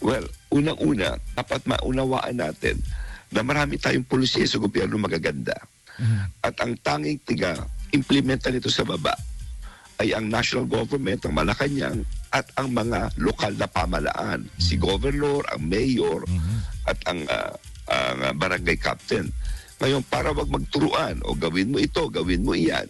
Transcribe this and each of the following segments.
Well, unang-una, dapat maunawaan natin na marami tayong polisiya sa gobyerno magaganda. At ang tanging tiga implementa nito sa baba ay ang national government, ang Malacanang, at ang mga lokal na pamalaan. Si governor, ang mayor, at ang, ah, ang ah, barangay captain. Ngayon, para wag magturuan, o gawin mo ito, gawin mo iyan,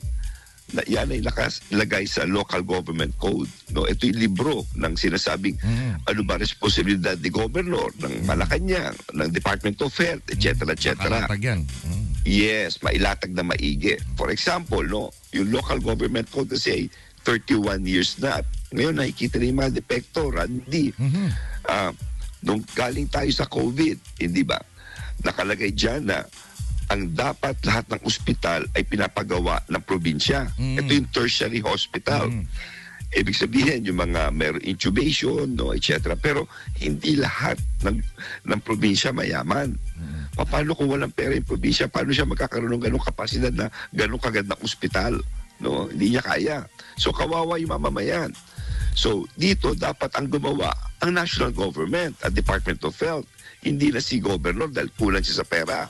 na yan ay nakalagay sa local government code. No, ito yung libro ng sinasabing Mhm. ano ba responsibilidad ni governor, ng Malacanang, ng Department of Health, etc. etc. Nakalatag yan. Mm. Yes, mailatag na maigi. For example, no, yung local government code kasi ay 31 years na. Ngayon nakikita na yung mga depekto, Randy. Mhm. Ah, nung galing tayo sa COVID, hindi ba? Nakalagay dyan na ang dapat lahat ng ospital ay pinapagawa ng probinsya. Mm. Ito yung tertiary hospital. Mm. Ibig sabihin, yung mga meron intubation, no, etc. Pero hindi lahat ng, ng probinsya mayaman. Paano kung walang pera yung probinsya? Paano siya magkakaroon ng ganong kapasidad na ganong kagandang ospital? No, hindi niya kaya. So kawawa yung mamamayan. So dito dapat ang gumawa ang national government at Department of Health. Hindi na si governor dahil kulang siya sa pera.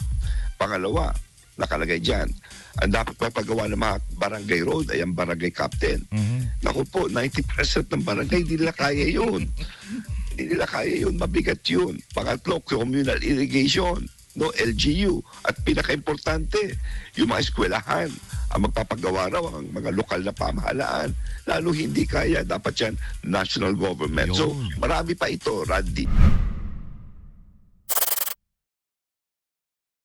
Pangalawa, nakalagay dyan, ang dapat papagawa ng mga barangay road ay ang barangay captain. Mhm. Naku po, 90% ng barangay, hindi nila kaya yun. hindi nila kaya yun, mabigat yun. Pangatlo, communal irrigation, no, LGU. At pinaka-importante, yung mga eskwelahan, ang magpapagawa raw ang mga lokal na pamahalaan. Lalo hindi kaya, dapat yan national government. So, Yun. marami pa ito, Randy.